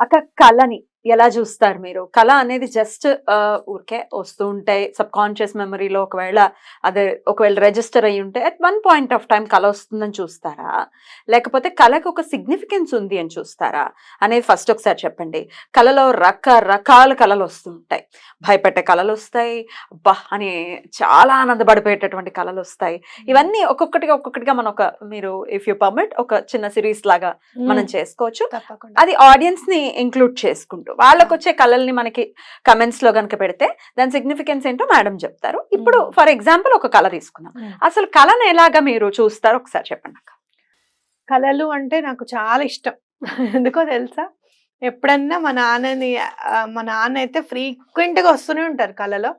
అక్క కళని ఎలా చూస్తారు మీరు? కళ అనేది జస్ట్ ఊరికే వస్తూ ఉంటాయి సబ్ కాన్షియస్ మెమరీలో ఒకవేళ అదే ఒకవేళ రిజిస్టర్ అయ్యి ఉంటే at one point of time కళ వస్తుందని చూస్తారా? లేకపోతే కళకు ఒక సిగ్నిఫికెన్స్ ఉంది అని చూస్తారా? అనేది ఫస్ట్ ఒకసారి చెప్పండి. కళలో రకరకాల కళలు వస్తుంటాయి భయపెట్టే కళలు వస్తాయి. అబ్బా! అని చాలా ఆనందపడిపోయేటటువంటి కళలు వస్తాయి. ఇవన్నీ ఒక్కొక్కటిగా ఒక్కొక్కటిగా మనం ఒక మీరు ఇఫ్ యూ పర్మిట్ ఒక చిన్న సిరీస్ లాగా మనం చేసుకోవచ్చు. అది ఆడియన్స్ని ఇంక్లూడ్ చేసుకుంటూ వాళ్ళకి వచ్చే కళల్ని మనకి కమెంట్స్లో కనుక పెడితే దాని సిగ్నిఫికెన్స్ ఏంటో మేడం చెప్తారు. ఇప్పుడు. ఫర్ ఎగ్జాంపుల్ ఒక కళ తీసుకుందాం. Mm. అసలు కళను ఎలాగా మీరు చూస్తారు? ఒకసారి చెప్పండి కళలు అంటే నాకు చాలా ఇష్టం. ఎందుకో తెలుసా? ఎప్పుడన్నా మా నాన్నని మా నాన్న అయితే ఫ్రీక్వెంట్గా వస్తూనే ఉంటారు కళలో.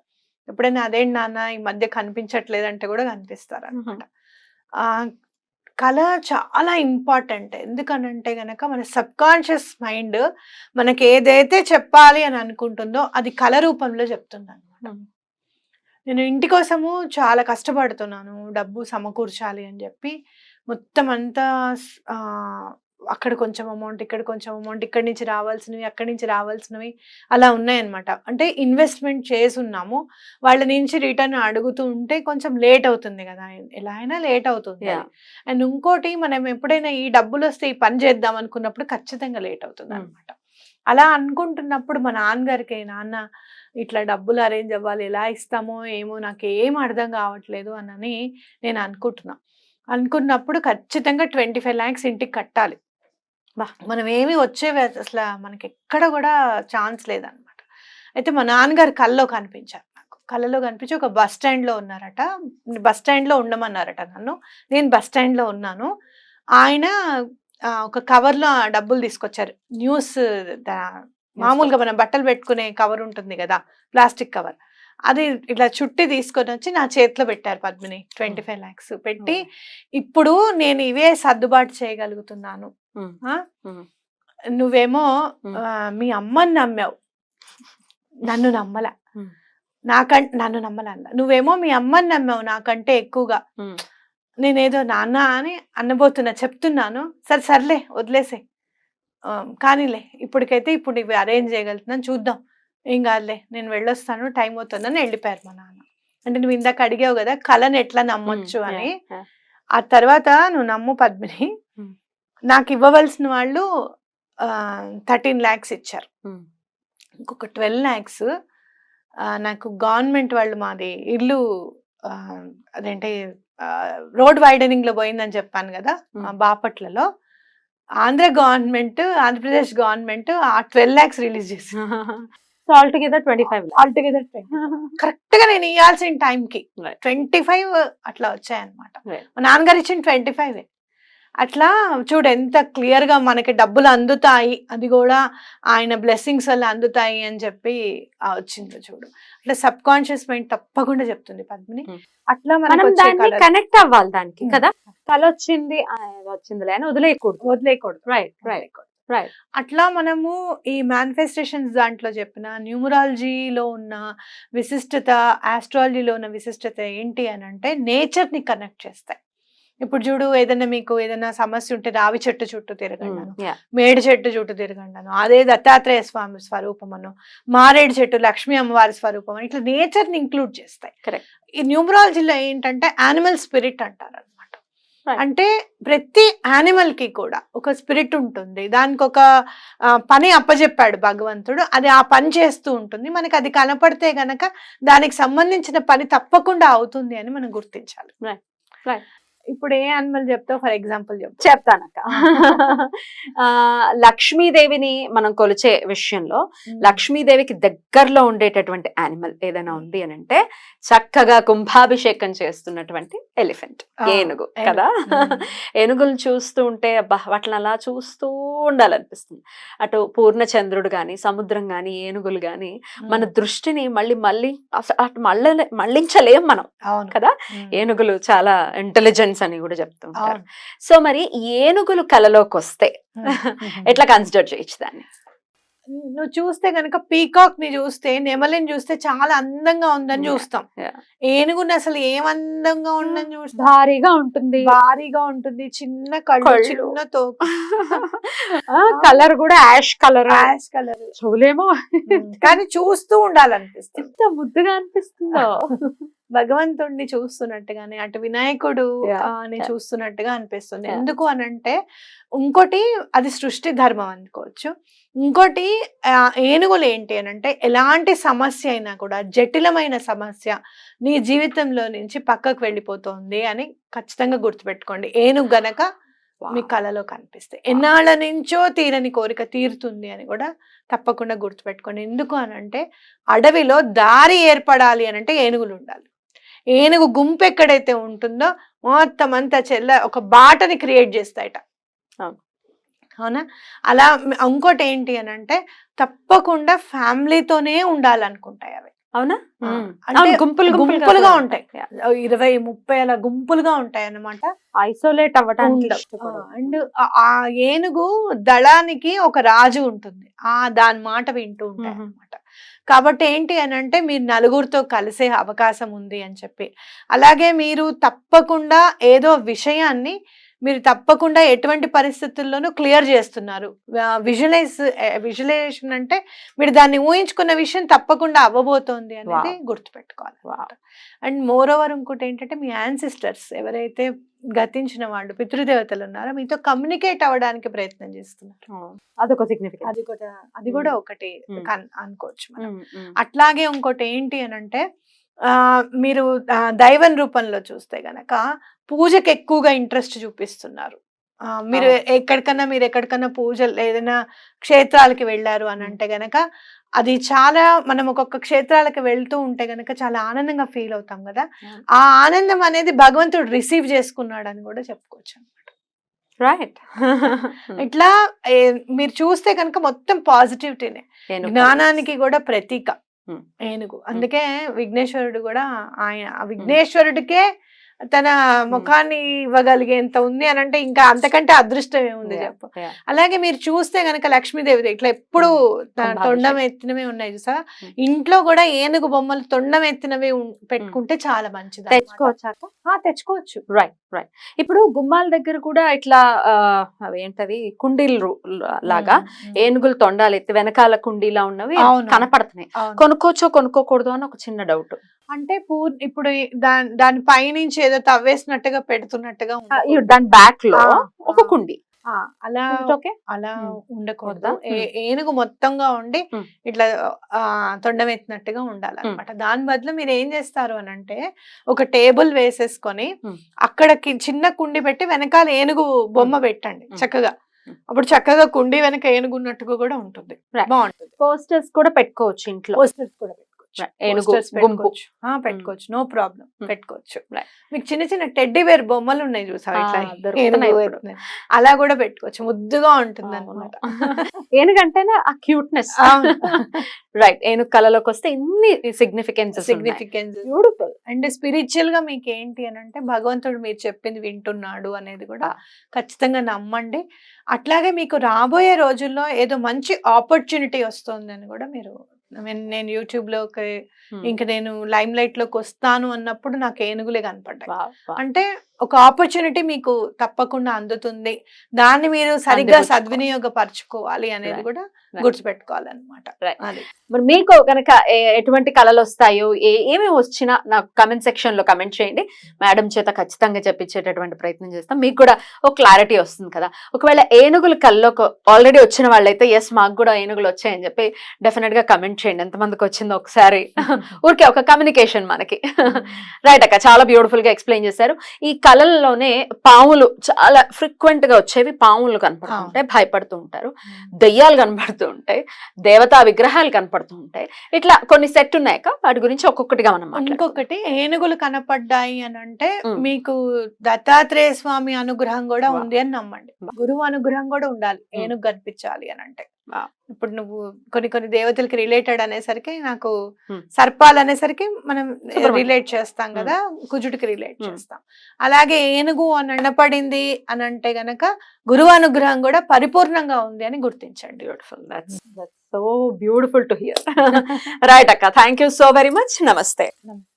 ఎప్పుడైనా అదేంటి నాన్న ఈ మధ్య కనిపించట్లేదంటే కూడా కనిపిస్తారు అనమాట కళ చాలా ఇంపార్టెంట్. ఎందుకనంటే గనక మన సబ్ కాన్షియస్ మైండ్ మనకి ఏదైతే చెప్పాలి అని అనుకుంటుందో అది కళ రూపంలో చెప్తుంది అనమాట. నేను ఇంటి కోసము చాలా కష్టపడుతున్నాను. డబ్బు సమకూర్చాలి అని చెప్పి మొత్తం అంతా అక్కడ కొంచెం అమౌంట్ ఇక్కడ కొంచెం అమౌంట్ ఇక్కడి నుంచి రావాల్సినవి అక్కడి నుంచి రావాల్సినవి అలా ఉన్నాయన్నమాట. అంటే ఇన్వెస్ట్మెంట్ చేసి ఉన్నాము వాళ్ళ నుంచి రిటర్న్ అడుగుతూ ఉంటే కొంచెం లేట్ అవుతుంది కదా. ఎలా అయినా లేట్ అవుతుంది. అండ్ ఇంకోటి మనం ఎప్పుడైనా ఈ డబ్బులు వస్తే ఈ పని చేద్దాం అనుకున్నప్పుడు ఖచ్చితంగా లేట్ అవుతుంది. అనమాట అలా అనుకుంటున్నప్పుడు మా నాన్నగారికి నాన్న ఇట్లా డబ్బులు అరేంజ్ అవ్వాలి ఎలా ఇస్తామో ఏమో నాకు ఏం అర్థం కావట్లేదు అని నేను అనుకుంటున్నా. అనుకున్నప్పుడు ఖచ్చితంగా ట్వంటీ ఫైవ్ ల్యాక్స్ ఇంటికి కట్టాలి. మనం ఏమి వచ్చేవి అసలు మనకి ఎక్కడ కూడా ఛాన్స్ లేదనమాట. అయితే మా నాన్నగారు కల్లో కనిపించారు నాకు. కళ్ళలో కనిపించి ఒక బస్ స్టాండ్లో ఉన్నారట. బస్ స్టాండ్లో ఉండమన్నారట నన్ను. నేను బస్ స్టాండ్లో ఉన్నాను. ఆయన ఒక కవర్లో డబ్బులు తీసుకొచ్చారు. న్యూస్ మామూలుగా మనం బట్టలు పెట్టుకునే కవర్ ఉంటుంది కదా ప్లాస్టిక్ కవర్. అది ఇట్లా చుట్టి తీసుకొని వచ్చి నా చేతిలో పెట్టారు పద్మిని. ట్వంటీ ఫైవ్ ల్యాక్స్ పెట్టి. ఇప్పుడు నేను ఇవే సర్దుబాటు చేయగలుగుతున్నాను. నువ్వేమో మీ అమ్మని నమ్మావు. నన్ను నమ్మల. నాకంటే నన్ను నమ్మలన్న నువ్వేమో మీ అమ్మని నమ్మావు నాకంటే ఎక్కువగా. నేనేదో నాన్న అని అనబోతున్నా చెప్తున్నాను. సరే సర్లే వదిలేసే. కానీలే ఇప్పటికైతే ఇప్పుడు ఇవి అరేంజ్ చేయగలుగుతున్నాను చూద్దాం. ఏం కాదులే నేను వెళ్ళొస్తాను టైం అవుతుందని వెళ్ళిపోయారు మా నాన్న. అంటే నువ్వు ఇందాక అడిగావు కదా కళను ఎట్లా నమ్మొచ్చు. అని. ఆ తర్వాత నువ్వు నమ్ము పద్మిని. నాకు ఇవ్వవలసిన వాళ్ళు థర్టీన్ ల్యాక్స్ ఇచ్చారు. ఇంకొక ట్వెల్వ్ ల్యాక్స్ నాకు గవర్నమెంట్ వాళ్ళు మాది ఇల్లు అదేంటి రోడ్ వైడనింగ్లో పోయిందని చెప్పాను కదా బాపట్లలో. ఆంధ్ర గవర్నమెంట్ ఆంధ్రప్రదేశ్ గవర్నమెంట్ ఆ ట్వెల్వ్ ల్యాక్స్ రిలీజ్ చేసి so all together twenty five. కరెక్ట్గా నేను ఇవ్వాల్సిన టైం కి. ట్వంటీ ఫైవ్ అట్లా వచ్చాయన్నమాట. మా నాన్నగారు ఇచ్చిన ట్వంటీ ఫైవ్. అట్లా చూడు ఎంత క్లియర్గా మనకి డబ్బులు అందుతాయి అది కూడా ఆయన బ్లెస్సింగ్స్ వల్ల అందుతాయి అని చెప్పి వచ్చింది చూడు. అట్లా సబ్ కాన్షియస్ మైండ్ తప్పకుండా చెప్తుంది పద్మిని. అట్లా మనం దాన్ని కనెక్ట్ అవ్వాలి దానికి. కదా? కళ వచ్చింది వచ్చిందిలే అని వదిలేయకూడదు. వదిలేయకూడదు. రైట్. రైట్ అట్లా మనము ఈ మేనిఫెస్టేషన్స్ దాంట్లో చెప్పిన న్యూమరాలజీలో ఉన్న విశిష్టత ఆస్ట్రాలజీలో ఉన్న విశిష్టత ఏంటి అని అంటే నేచర్ని కనెక్ట్ చేస్తాయి. ఇప్పుడు చూడు ఏదైనా మీకు ఏదైనా సమస్య ఉంటే రావి చెట్టు చుట్టూ తిరగండి మేడి చెట్టు చుట్టూ తిరగండాను అదే దత్తాత్రేయ స్వామి స్వరూపం అను. మారేడు చెట్టు లక్ష్మీ అమ్మవారి స్వరూపం ఇట్లా నేచర్ని ఇంక్లూడ్ చేస్తాయి. ఈ న్యూమరాలజీలో ఏంటంటే యానిమల్ స్పిరిట్ అంటారు అనమాట. అంటే ప్రతి యానిమల్కి కూడా ఒక స్పిరిట్ ఉంటుంది. దానికి ఒక పని అప్పచెప్పాడు భగవంతుడు. అది ఆ పని చేస్తూ ఉంటుంది. మనకి అది కనపడితే గనక దానికి సంబంధించిన పని తప్పకుండా అవుతుంది అని మనం గుర్తించాలి. ఇప్పుడు ఏ యానిమల్ చెప్తావు? ఫర్ ఎగ్జాంపుల్ చెప్తా చెప్తానక్క. లక్ష్మీదేవిని మనం కొలిచే విషయంలో లక్ష్మీదేవికి దగ్గరలో ఉండేటటువంటి యానిమల్ ఏదైనా ఉంది అని అంటే చక్కగా కుంభాభిషేకం చేస్తున్నటువంటి ఎలిఫెంట్ ఏనుగు. కదా. ఏనుగులు చూస్తూ ఉంటే అబ్బా వాటిని అలా చూస్తూ ఉండాలనిపిస్తుంది. అటు పూర్ణచంద్రుడు గాని సముద్రం గాని ఏనుగులు గాని మన దృష్టిని మళ్ళీ మళ్ళీ అటు మళ్ళీ మళ్ళించలేం మనం కదా. ఏనుగులు చాలా ఇంటెలిజెన్స్ అని కూడా చెప్తూ ఉంటారు సో మరి ఏనుగులు కలలోకి వస్తే. ఎట్లా కన్సిడర్ చేయొచ్చు దాన్ని? నువ్వు చూస్తే గనక పీకాక్ని చూస్తే నెమలిని చూస్తే చాలా అందంగా ఉందని చూస్తాం. ఏనుగుని అసలు ఏం అందంగా ఉందని చూస్తాం? భారీగా ఉంటుంది. భారీగా ఉంటుంది. చిన్న కళ్ళు. చిన్న తోక. కలర్ కూడా యాష్ కలర్? Ash colour. చెవులేమో. కానీ చూస్తూ ఉండాలనిపిస్తుంది. ఎంత ముద్దుగా అనిపిస్తుందో. భగవంతుడిని చూస్తున్నట్టుగానే అటు వినాయకుడు Yeah, ఆ, ని yeah. చూస్తున్నట్టుగా అనిపిస్తుంది. ఎందుకు అనంటే ఇంకోటి అది సృష్టి ధర్మం అనుకోవచ్చు. ఇంకోటి ఏనుగులు ఏంటి అనంటే ఎలాంటి సమస్య అయినా కూడా జటిలమైన సమస్య నీ జీవితంలో నుంచి పక్కకు వెళ్ళిపోతుంది అని ఖచ్చితంగా గుర్తుపెట్టుకోండి. ఏనుగు గనక మీ కళలో కనిపిస్తాయి ఎన్నాళ్ళ నుంచో తీరని కోరిక తీరుతుంది అని కూడా తప్పకుండా గుర్తుపెట్టుకోండి. ఎందుకు అనంటే అడవిలో దారి ఏర్పడాలి అనంటే ఏనుగులు ఉండాలి. ఏనుగు గుంపు ఎక్కడైతే ఉంటుందో మొత్తం అంతా చెల్ల ఒక బాటని క్రియేట్ చేస్తాయట అవును. అలా ఇంకోటి ఏంటి అని అంటే తప్పకుండా ఫ్యామిలీతోనే ఉండాలనుకుంటాయి అవి అవునా. అంటే గుంపులు గుంపులుగా ఉంటాయి. ఇరవై ముప్పై అలా గుంపులుగా ఉంటాయి అన్నమాట ఐసోలేట్ అవ్వడానికి. ఇష్టపడవు. అండ్ ఆ ఏనుగు దళానికి ఒక రాజు ఉంటుంది ఆ దాని మాట వింటూ ఉంటాయి మ్మ్. కాబట్టి ఏంటి అని అంటే మీరు నలుగురితో కలిసే అవకాశం ఉంది అని చెప్పి. అలాగే మీరు తప్పకుండా ఏదో విషయాన్ని మీరు తప్పకుండా ఎటువంటి పరిస్థితుల్లోనూ క్లియర్ చేస్తున్నారు. విజువలైజ్ విజువలైజేషన్ అంటే మీరు దాన్ని ఊహించుకున్న విషయం తప్పకుండా అవ్వబోతోంది అనేది గుర్తుపెట్టుకోవాలి. అండ్ మోర్ ఓవర్ ఇంకోటి ఏంటంటే మీ యాన్సిస్టర్స్ ఎవరైతే గతించిన వాళ్ళు పితృదేవతలు ఉన్నారో మీతో కమ్యూనికేట్ అవ్వడానికి ప్రయత్నం చేస్తున్నారు. అదొక సిగ్నిఫికెంట్ అది కూడా అది కూడా ఒకటి అనుకోవచ్చు మనం. అట్లాగే ఇంకోటి ఏంటి అని అంటే మీరు దైవం రూపంలో చూస్తే గనక పూజకి ఎక్కువగా ఇంట్రెస్ట్ చూపిస్తున్నారు మీరు. ఎక్కడికన్నా మీరు ఎక్కడికన్నా పూజలు ఏదైనా క్షేత్రాలకి వెళ్ళారు అని అంటే గనక అది చాలా మనం ఒక్కొక్క క్షేత్రాలకు వెళ్తూ ఉంటే గనక చాలా ఆనందంగా ఫీల్ అవుతాం కదా. ఆ ఆనందం అనేది భగవంతుడు రిసీవ్ చేసుకున్నాడు అని కూడా చెప్పుకోవచ్చు రైట్ ఇట్లా మీరు చూస్తే కనుక మొత్తం పాజిటివిటీనే జ్ఞానానికి కూడా ప్రతీక. ఏనుగు. అందుకే విఘ్నేశ్వరుడు కూడా ఆయన విఘ్నేశ్వరుడికే తన ముఖాన్ని ఇవ్వగలిగేంత ఉంది అని అంటే ఇంకా అంతకంటే అదృష్టం ఏముంది చెప్పు. అలాగే మీరు చూస్తే గనక లక్ష్మీదేవి ఇట్లా ఎప్పుడు కుంభాభిషేకం. తొండం ఎత్తినవే ఉన్నాయి చూసా Hmm. ఇంట్లో కూడా ఏనుగు బొమ్మలు తొండం ఎత్తినవి ఉం- పెట్టుకుంటే చాలా మంచిది. తెచ్చుకోవచ్చాక ఆ, తెచ్చుకోవచ్చు రైట్ రైట్ ఇప్పుడు గుమ్మాల దగ్గర కూడా ఇట్లా ఆ, అవేంటది కుండీలు లాగా. ఏనుగులు తొండాలు ఎత్తి వెనకాల కుండీలా ఉన్నవి. కనపడుతున్నాయి. కొనుక్కోవచ్చో కొనుక్కోకూడదు అని ఒక చిన్న డౌట్ అంటే పూర్ ఇప్పుడు దాని దాని పైనుంచి ఏదో తవ్వేసినట్టుగా పెడుతున్నట్టుగా. దాని బ్యాక్లో ఒక. కుండి అలా ఓకే అలా. ఉండకూడదు ఏనుగు మొత్తంగా ఉండి. ఇట్లా ఆ తొండం ఎత్తినట్టుగా ఉండాలన్నమాట దాని బదులు మీరు ఏం చేస్తారు అని అంటే ఒక టేబుల్ వేసేసుకొని. అక్కడకి చిన్న కుండి పెట్టి వెనకాల ఏనుగు బొమ్మ పెట్టండి. చక్కగా. అప్పుడు చక్కగా కుండి వెనక ఏనుగు ఉన్నట్టుగా కూడా ఉంటుంది. బాగుంటుంది పోస్టర్స్ కూడా పెట్టుకోవచ్చు ఇంట్లో పోస్టర్స్ కూడా పెట్టుకోవచ్చు. గుంపు. పెట్టుకోవచ్చు. No problem. Hmm. పెట్టుకోవచ్చు. మీకు చిన్న చిన్న టెడ్డీ వేర్ బొమ్మలు ఉన్నాయి చూసావా. అలా కూడా పెట్టుకోవచ్చు. ముద్దుగా ఉంటుంది అనమాట ఏనుగంటేనే? ఆ క్యూట్నెస్. రైట్ ఏనుగు కళలోకి వస్తే ఇన్ని సిగ్నిఫికెన్స్ సిగ్నిఫికెన్స్ బ్యూటిఫుల్ అండ్ స్పిరిచువల్గా మీకు ఏంటి అని అంటే భగవంతుడు మీరు చెప్పింది వింటున్నాడు అనేది కూడా ఆ. ఖచ్చితంగా నమ్మండి. అట్లాగే మీకు రాబోయే రోజుల్లో ఏదో మంచి ఆపర్చునిటీ వస్తుంది అని కూడా మీరు నేను యూట్యూబ్లోకి ఇంకా నేను లైమ్ లైట్లోకి వస్తాను అన్నప్పుడు నాకు ఏనుగులే కనపడ్డాయి. అంటే ఒక ఆపర్చునిటీ మీకు తప్పకుండా అందుతుంది. దాన్ని మీరు సరిగ్గా సద్వినియోగపరచుకోవాలి అనేది. కూడా. గుర్తుపెట్టుకోవాలన్నమాట. మరి మీకు కనుక ఎటువంటి కళలు వస్తాయో ఏ ఏమేమి వచ్చినా నాకు కమెంట్ సెక్షన్లో కమెంట్ చేయండి. మేడం చేత ఖచ్చితంగా చెప్పించేటటువంటి ప్రయత్నం చేస్తాం. మీకు కూడా ఒక క్లారిటీ వస్తుంది కదా. ఒకవేళ ఏనుగులు కళ్ళలోకి ఆల్రెడీ వచ్చిన వాళ్ళైతే ఎస్ మాకు కూడా ఏనుగులు వచ్చాయని చెప్పి డెఫినెట్గా కమెంట్ చేయండి. ఎంతమందికి వచ్చిందో ఒకసారి. ఊరికే ఒక కమ్యూనికేషన్ మనకి. రైట్ అక్క చాలా బ్యూటిఫుల్గా ఎక్స్ప్లెయిన్ చేశారు. ఈ కళల్లోనే పాములు చాలా ఫ్రీక్వెంట్గా వచ్చేవి పాములు కనపడుతుంటాయి భయపడుతూ ఉంటారు దెయ్యాలు కనపడుతూ ఉంటాయి దేవతా విగ్రహాలు కనపడుతూ ఉంటాయి ఇట్లా కొన్ని సెట్ ఉన్నాయక వాటి గురించి ఒక్కొక్కటిగా మనం. ఇంకొకటి ఏనుగులు కనపడ్డాయి అని అంటే. మీకు దత్తాత్రేయ స్వామి అనుగ్రహం కూడా. ఉంది అని నమ్మండి. గురువు అనుగ్రహం కూడా ఉండాలి. ఏనుగు కనిపించాలి అని అంటే. ఇప్పుడు నువ్వు కొన్ని కొన్ని దేవతలకి రిలేటెడ్ అనేసరికి నాకు. సర్పాలు అనేసరికి మనం. రిలేట్ చేస్తాం కదా కుజుడికి రిలేట్. చేస్తాం. అలాగే ఏనుగు అని అనపడింది అని అంటే గనక గురువు అనుగ్రహం కూడా పరిపూర్ణంగా ఉంది అని గుర్తించండి. Beautiful that's that's so beautiful to hear right అక్క. Thank you so very much నమస్తే.